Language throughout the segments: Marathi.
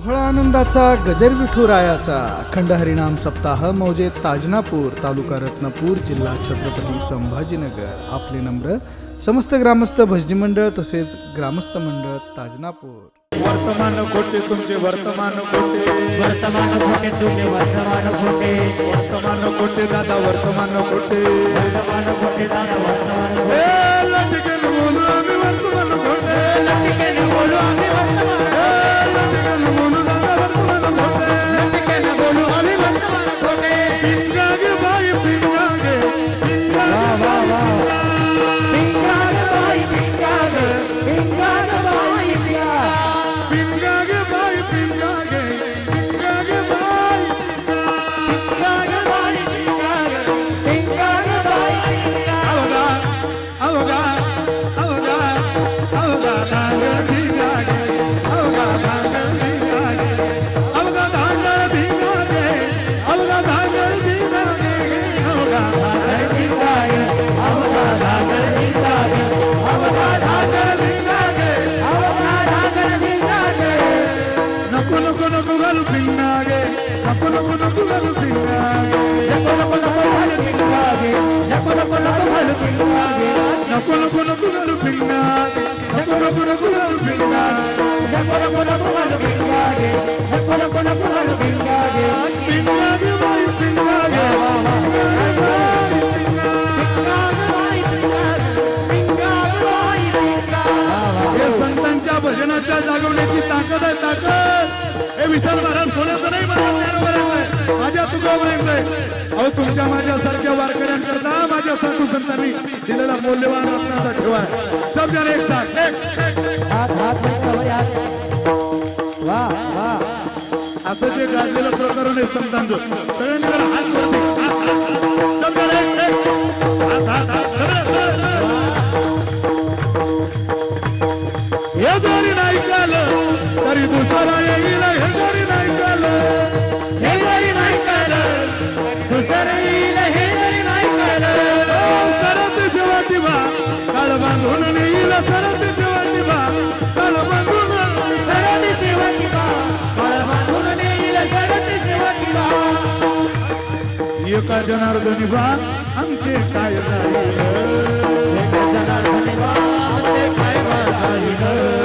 सोहळा आनंदाचा गजर विठुरायाचा अखंड हरिणाम सप्ताह मौजे ताजनापूर तालुका रत्नपूर जिल्हा छत्रपती संभाजीनगर. आपले नम्र समस्त ग्रामस्थ भजनी मंडळ तसेच ग्रामस्थ मंडळ ताजनापूर. वर्तमान खोटे तुमचे? वर्तमान खोटे वर्तमान खोटे तुमचे? वर्तमान खोटे वर्तमान खोटे दादा? वर्तमान खोटे वर्तमान खोटे दादा? वर्तमान खोटे संतांच्या भजनाच्या जागवण्याची ताकद आहे ताकद हे विसर महाराज सोन्याचं नाही कावरायचंय अहो तुमच्या माझ्यासारख्या वारकऱ्यांकरता माझ्या साधू संतांनी दिलेला मौल्यवान रत्नाचा ठेवा. आहे समजा एक साथ. असं जे गाजलेलं प्रकरण आहे संतांचं सगळ्यांनी एका जनार्दनी बा आमचे काय झालं एका जनार्दनी बा आमचे काय झालं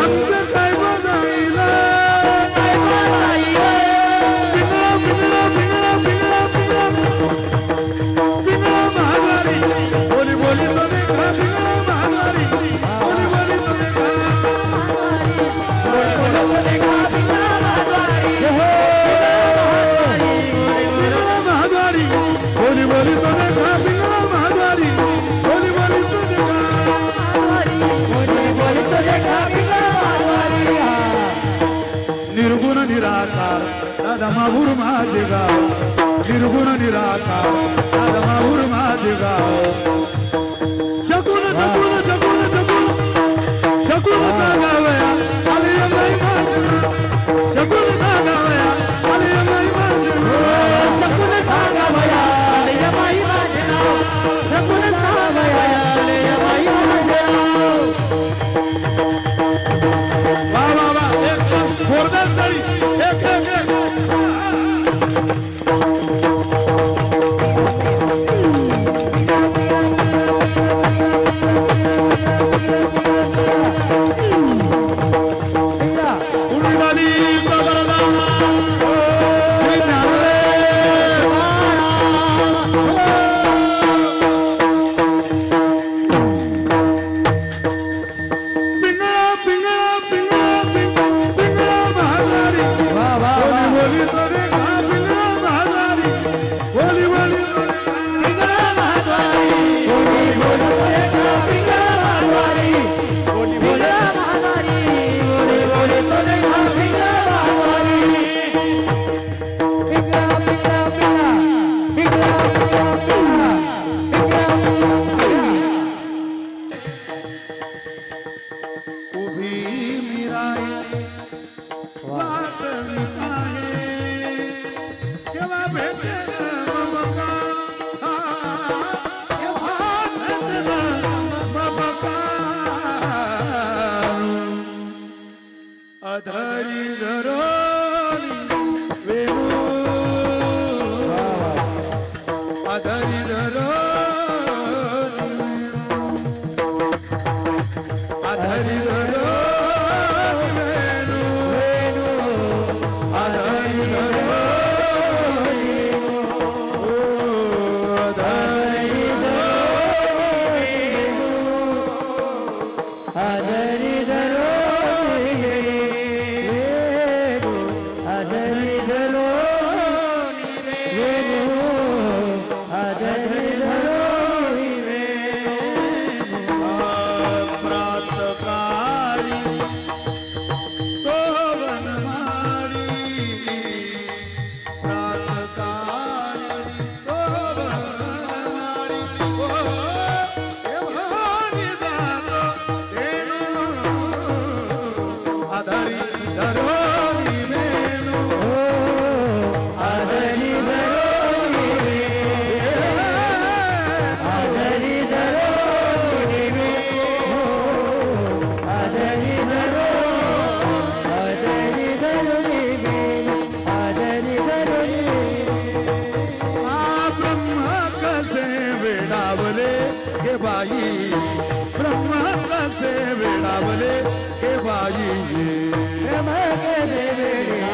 लावले हे बाई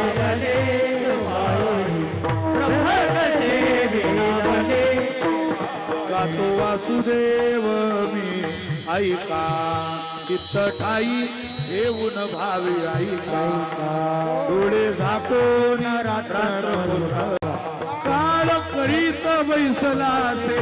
गातो वासुदेव मी ऐका चित्त ठाई येऊन भावी ऐका डोळे झाकून रात्र काळ करीत बैसला से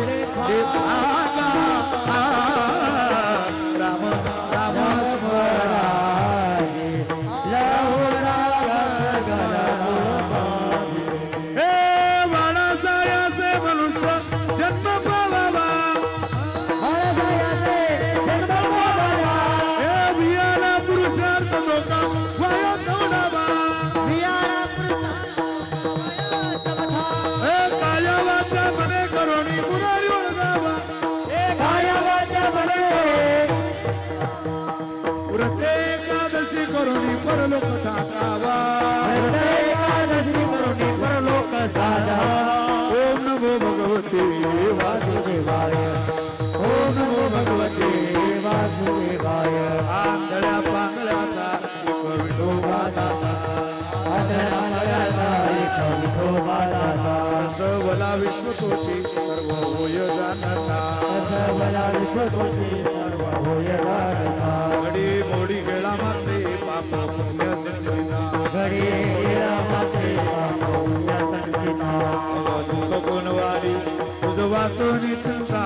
विश्वकोशी सर्व होय जाणता. घडी मोडी गेला माते पाप पुण्य संसिना अवधूत गुणवारी तुझ वाचून तुझा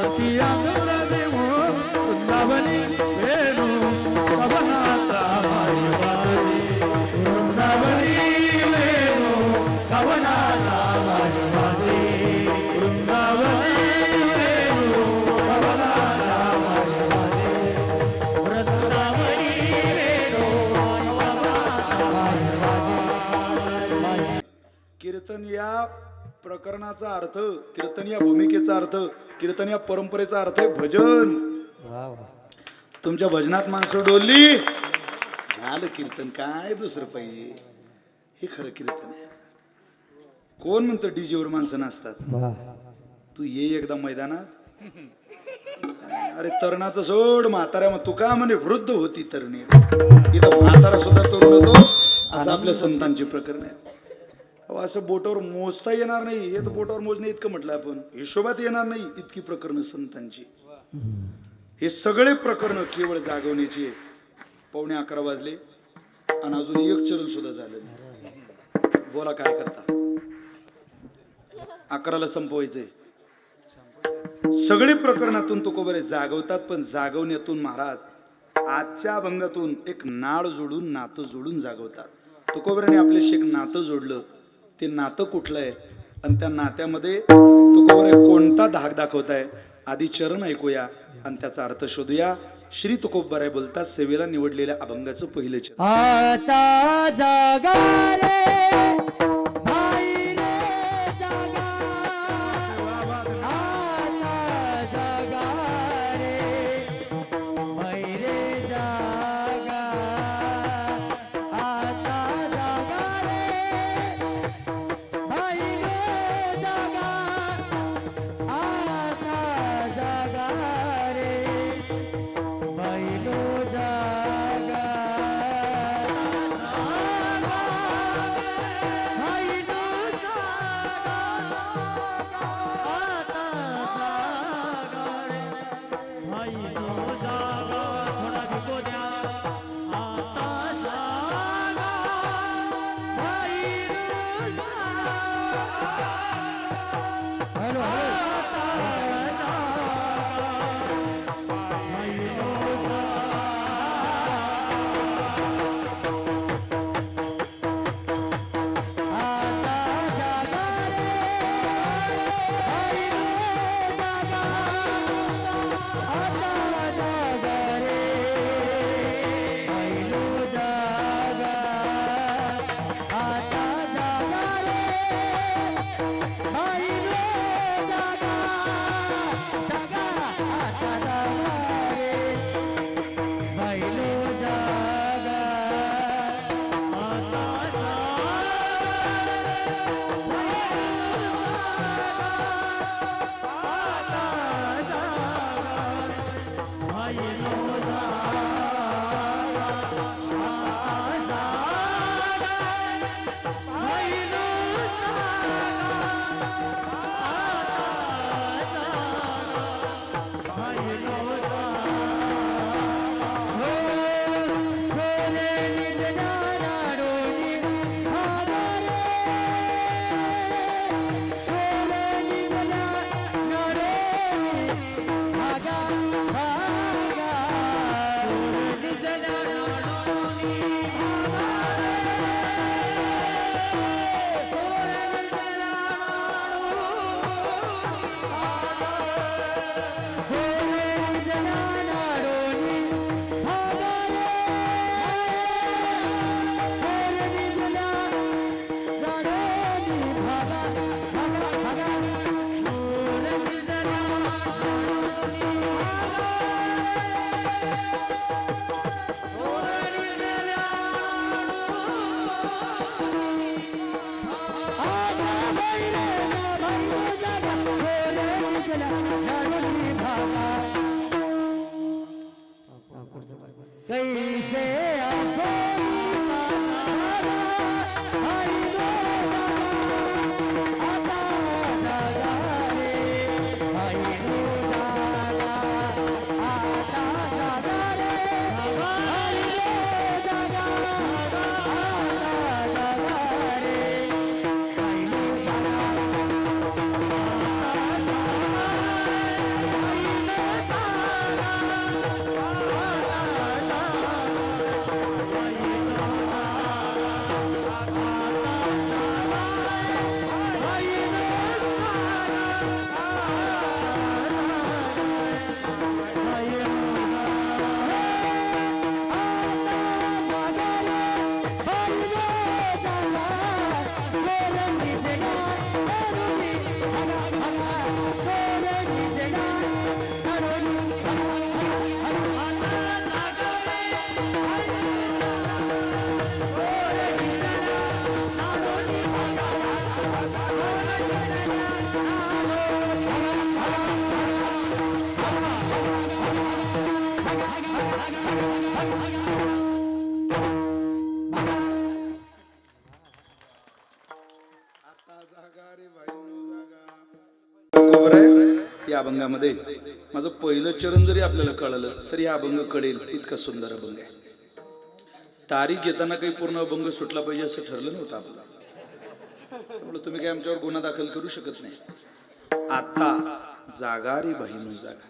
वासती आंधळा देवो वृंदावनी वेणू कवनाचा हाय वाजे. वृंदावनी वेणू कवनाचा हाय वाजे. वृंदावनी वेणू कवनाचा हाय वाजे. कीर्तन या प्रकरणाचा अर्थ कीर्तन या भूमिकेचा अर्थ कीर्तन या परंपरेचा अर्थ आहे भजन. तुमच्या भजनात माणसं डोलली. झालं कीर्तन काय दुसरं पाहिजे? हे खरं कीर्तन आहे. कोण म्हणतं डीजेवर माणसं नाचतात? तू ये एकदा मैदानात. अरे तरुणाचं सोड म्हाताऱ्या मग तू का म्हणे वृद्ध होती तरुणी? इथं म्हातारा सुद्धा तरुण होतो. असं आपल्या संतांचे प्रकरण आहे. असं बोटावर मोजता येणार नाही. हे तर बोटावर मोजणे इतकं म्हटलं आपण. हिशोबात येणार नाही इतकी प्रकरणं संतांची. हे सगळे प्रकरण केवळ जागवण्याची पावणे अकरा वाजले आणि अजून एक चरण सुद्धा झालं नाही. बोला काय करता? अकराला संपवायचंय. सगळे प्रकरणातून तुकोबरे जागवतात पण जागवण्यातून महाराज आजच्या अभंगातून एक नाळ जोडून नातं जोडून जागवतात. तुकोबऱ्याने आपल्याशी एक नातं जोडलं. ते नातं कुठलं आहे? आणि त्या नात्यामध्ये तुकोबरे कोणता धाक दाखवत आहे आधी चरण ऐकूया आणि त्याचा अर्थ शोधूया. श्री तुकोबराय बोलतात सेवेला निवडलेल्या अभंगाचं पहिलं चरण. अभंगामध्ये माझं पहिलं चरण जरी आपल्याला कळलं तरी हा अभंग कळेल इतका सुंदर अभंग आहे. तारीख घेताना काही पूर्ण अभंग सुटला पाहिजे असं ठरलं नव्हतं आपलं. त्यामुळे तुम्ही काही आमच्यावर गुन्हा दाखल करू शकत नाही. आता जागा रे बहिणू जागा.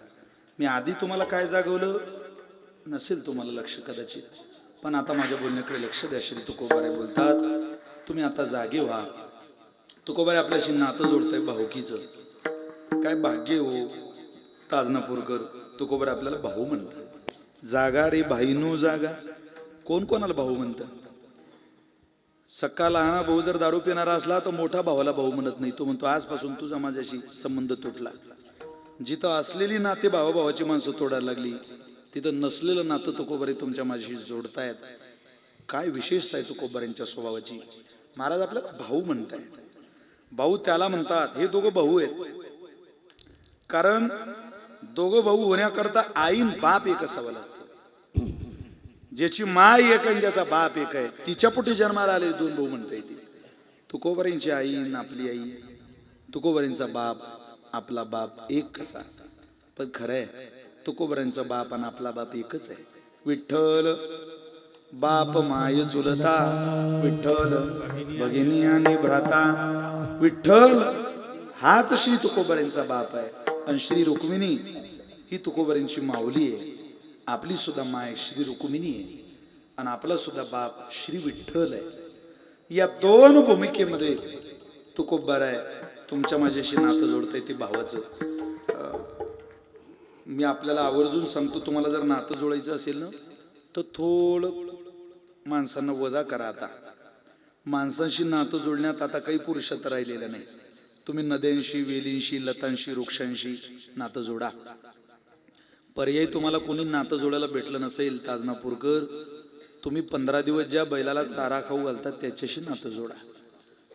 मी आधी तुम्हाला काय जागवलं? नसेल तुम्हाला लक्ष कदाचित. पण आता माझ्या बोलण्याकडे लक्ष द्याशील तुकोबारे बोलतात तुम्ही आता जागे व्हा. तुकोबारे आपल्याशी नातं जोडतंय भाऊकीचं. काय भाग्य हो? ताजनापूरकर तुकोबर आपल्याला भाऊ म्हणतात. जागा रे भाईनो जागा. कोण कोणाला भाऊ म्हणतात? सक्का लहाना भाऊ जर दारू पिणारा असला तर मोठा भावाला भाऊ म्हणत नाही. तो म्हणतो आजपासून तुझा माझ्याशी संबंध तुटला. जिथं असलेली नाते भावाभावाची माणसं तोडायला लागली तिथं नसलेलं नातं तुकोबरे तुमच्या माझ्याशी जोडतायत. काय विशेषता आहे तुकोबऱ्यांच्या स्वभावाची? महाराज आपल्याला भाऊ म्हणताय भाऊ त्याला म्हणतात हे दोघं भाऊ आहेत. कारण दोघं भाऊ होण्याकरता आईन बाप एक असावं लागतं. ज्याची माय एक आणि ज्याचा बाप एक आहे तिच्या पोटी जन्माला आले दोन भाऊ म्हणता येतील. तुकोबरींची आई आपली आई तुकोबरींचा बाप आपला बाप एक कसा पण खरं आहे तुकोबऱ्यांचा बाप आणि आपला बाप एकच आहे. विठ्ठल बाप माय चुलता. विठ्ठल भगिनी आणि भ्राता. विठ्ठल हाच श्री तुकोबऱ्यांचा बाप आहे. आणि श्री रुक्मिणी ही तुकोबरींची माऊली आहे. आपली सुद्धा माय श्री रुक्मिणी आहे. आणि आपला सुद्धा बाप श्री विठ्ठल आहे. या दोन भूमिकेमध्ये तुकोबर आहे. तुमच्या माझ्याशी नातं जोडतंय ते भावाचं. मी आपल्याला आवर्जून सांगतो तुम्हाला जर नातं जोडायचं असेल ना तर थोडं माणसांना वजा करा आता. माणसांशी नातं जोडण्यात आता काही पुरुषत्व राहिलेलं नाही. तुम्ही नद्यांशी वेलींशी लतांशी वृक्षांशी नातं जोडा. पर्याय तुम्हाला कोणी नातं जोडायला भेटलं नसेल ताजनापूरकर तुम्ही पंधरा दिवस ज्या बैलाला चारा खाऊ घालतात त्याच्याशी नातं जोडा.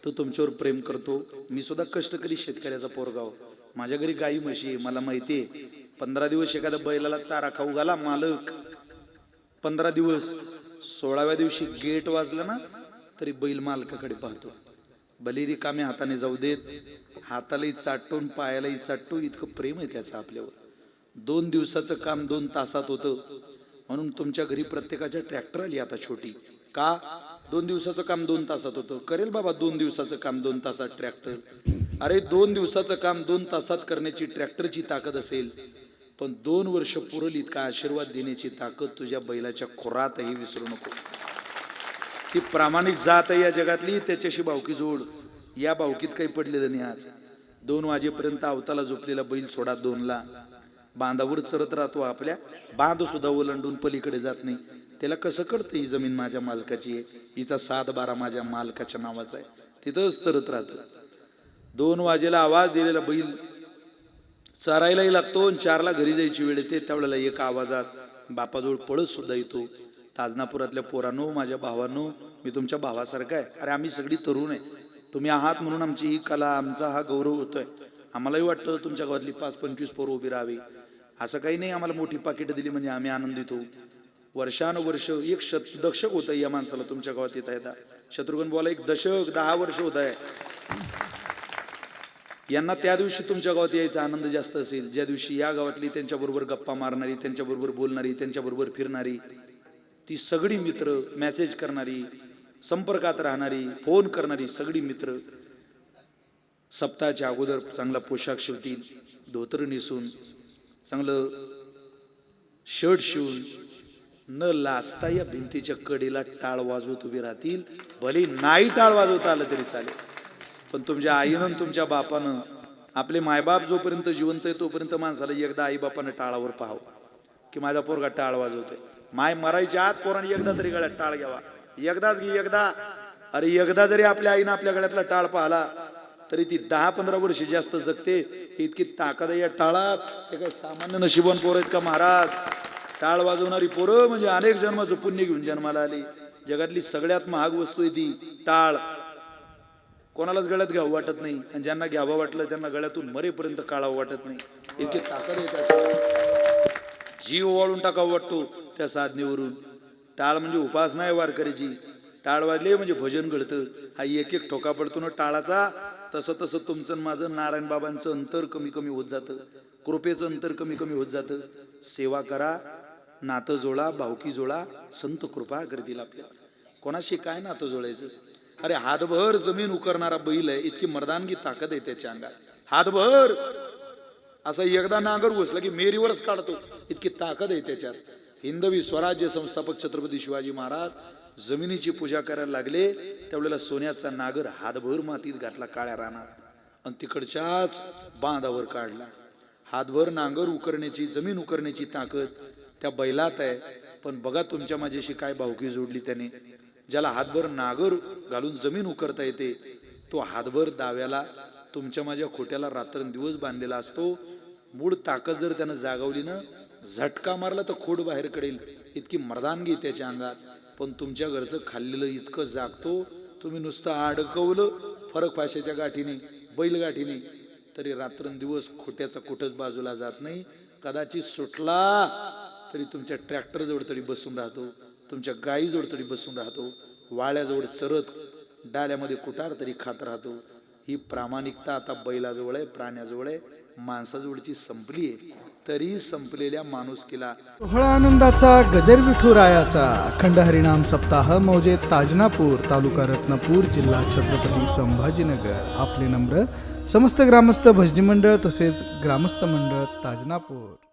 तो तुमच्यावर प्रेम करतो. मी सुद्धा कष्टकरी शेतकऱ्याचा पोरगाव माझ्या घरी गाई म्हशी आहे मला माहिती आहे. पंधरा दिवस एखाद्या बैलाला चारा खाऊ घाला मालक. पंधरा दिवस सोळाव्या दिवशी गेट वाजला ना तरी बैल मालकाकडे पाहतो. बलिरी कामे हाताने जाऊ देत हातालाही चाटून पायालाही चाटतो इतकं प्रेम आहे त्याचं आपल्यावर. दोन दिवसाचं काम दोन तासात होतं. म्हणून तुमच्या घरी प्रत्येकाच्या ट्रॅक्टर आली आता छोटी. का? दोन दिवसाचं काम दोन तासात होतं. करेल बाबा दोन दिवसाचं काम दोन तासात ट्रॅक्टर अरे दोन दिवसाचं काम दोन तासात करण्याची ट्रॅक्टरची ताकद असेल. पण दोन वर्ष पुरल इतका आशीर्वाद देण्याची ताकद तुझ्या बैलाच्या खोरातही विसरू नको. ती प्रामाणिक जात आहे या जगातली त्याच्याशी भावकी जोड. या भावकीत काही पडलेलं नाही आज. दोन वाजेपर्यंत अवताला झोपलेला बैल सोडा दोनला. बांधावर चरत राहतो आपल्या. बांध सुद्धा ओलांडून पलीकडे जात नाही. त्याला कसं कळतं ही जमीन माझ्या मालकाची आहे? हिचा सात बारा माझ्या मालकाच्या नावाचा आहे. तिथंच चरत राहतं. दोन वाजेला आवाज दिलेला बैल चरायलाही लागतो आणि चारला घरी जायची वेळ येते. त्यावेळेला एक आवाजात बापाजवळ पळत सुद्धा येतो. ताजनापुरातल्या पोरांनो माझ्या भावांनो मी तुमच्या भावासारखा आहे. अरे आम्ही सगळी तरुण आहे. तुम्ही आहात म्हणून आमची ही कला आमचा हा गौरव होतोय. आम्हालाही वाटतं तुमच्या गावातली पाच पंचवीस पोरं उभी राहावी. असं काही नाही आम्हाला मोठी पाकिटं दिली म्हणजे आम्ही आनंदित होऊ. वर्षानुवर्ष एक शत दशक होत या माणसाला तुमच्या गावात येता येता. शत्रुघ्न बोला एक दशक दहा वर्ष होत आहे. यांना त्या दिवशी तुमच्या गावात यायचा आनंद जास्त असेल. ज्या दिवशी या गावातली त्यांच्याबरोबर गप्पा मारणारी त्यांच्याबरोबर बोलणारी त्यांच्याबरोबर फिरणारी ती सगळी मित्र मॅसेज करणारी संपर्कात राहणारी फोन करणारी सगळी मित्र सप्ताहाच्या अगोदर चांगला पोशाख शिवतील धोतर नेसून चांगलं शर्ट शिवून न लाजता या भिंतीच्या कडेला टाळ वाजवत उभी राहतील. भले नाही टाळ वाजवता आलं तरी चालेल. पण तुमच्या आईनं तुमच्या बापानं आपले मायबाप जोपर्यंत जिवंत आहे तोपर्यंत माणसाला एकदा आईबापानं टाळावर पाहावं की माझा पोरगा टाळ वाजवतोय. माय मरायच्या आत पोराने एकदा तरी गळ्यात टाळ घ्यावा. एकदाच घे एकदा. अरे एकदा जरी आपल्या आईनं आपल्या गळ्यातला टाळ पाहला तरी ती दहा पंधरा वर्ष जास्त जगते. इतकी ताकद या टाळात. हे सामान्य नशिबन पोर आहेत का महाराज? टाळ वाजवणारी पोरं म्हणजे अनेक जन्माचं पुण्य घेऊन जन्माला आली. जगातली सगळ्यात महाग वस्तू आहे ती टाळ. कोणालाच गळ्यात घ्यावं वाटत नाही. आणि ज्यांना घ्यावं वाटलं त्यांना गळ्यातून मरेपर्यंत काळावं वाटत नाही. इतकी ताकद आहे त्या जीव ओवाळून टाकावं वाटतो त्या साधनेवरून. टाळ म्हणजे उपासना आहे वारकरीची. टाळ वाजले म्हणजे भजन घडतं. हा एक एक ठोका पडतो ना टाळाचा. तसं तसं तुमचं माझं नारायण बाबांचं अंतर कमी कमी होत जातं. कृपेचं अंतर कमी कमी होत जातं. सेवा करा नातं जोडा भावकी जोडा संत कृपा करतील आपल्या कोणाशी काय नातं जोडायचं? अरे हातभर जमीन उकरणारा बैल आहे. इतकी मर्दानगी ताकद आहे त्याच्या अंगात. हातभर असा एकदा नांगर घुसला की मेरीवरच काढतो. इतकी ताकद आहे त्याच्यात. हिंदवी स्वराज्य संस्थापक छत्रपती शिवाजी महाराज जमिनीची पूजा करायला लागले त्यावेळेला सोन्याचा नागर हातभर मातीत घातला काळ्या रानात. आणि तिकडच्याच बांधावर काढला. हातभर नांगर उकरण्याची जमीन उकरण्याची ताकद त्या बैलात आहे. पण बघा तुमच्या माझ्याशी काय भावकी जोडली त्याने. ज्याला हातभर नागर घालून जमीन उकरता येते तो हातभर दाव्याला तुमच्या माझ्या खोट्याला रात्रंदिवस बांधलेला असतो. मूळ ताकद जर त्यानं जागवली ना झटका मारला तर खोड बाहेर कडेल. इतकी मर्दानगी त्याच्या अंगात. पण तुमच्या घरचं खाल्लेलं इतकं जागतो तुम्ही नुसतं अडकवलं फरक फाशाच्या गाठीने बैलगाठीने. तरी रात्रंदिवस खोट्याचा कुठंच बाजूला जात नाही. कदाचित सुटला तरी तुमच्या ट्रॅक्टरजवळ तरी बसून राहतो. तुमच्या गायीजवळ तरी बसून राहतो. वाळ्याजवळ चरत डाल्यामध्ये कुटार तरी खात राहतो. ही प्रामाणिकता आता बैलाजवळ आहे प्राण्याजवळ आहे. माणसाजवळची संपली आहे. तरी संपलेल्या माणुसकीला सोहळा आनंदाचा गजर विठुरायाचा. अखंड हरिणाम सप्ताह मौजे ताजनापूर तालुका रत्नापूर जिल्हा छत्रपती संभाजीनगर. आपले नम्र समस्त ग्रामस्थ भजनी मंडळ तसेच ग्रामस्थ मंडळ ताजनापूर.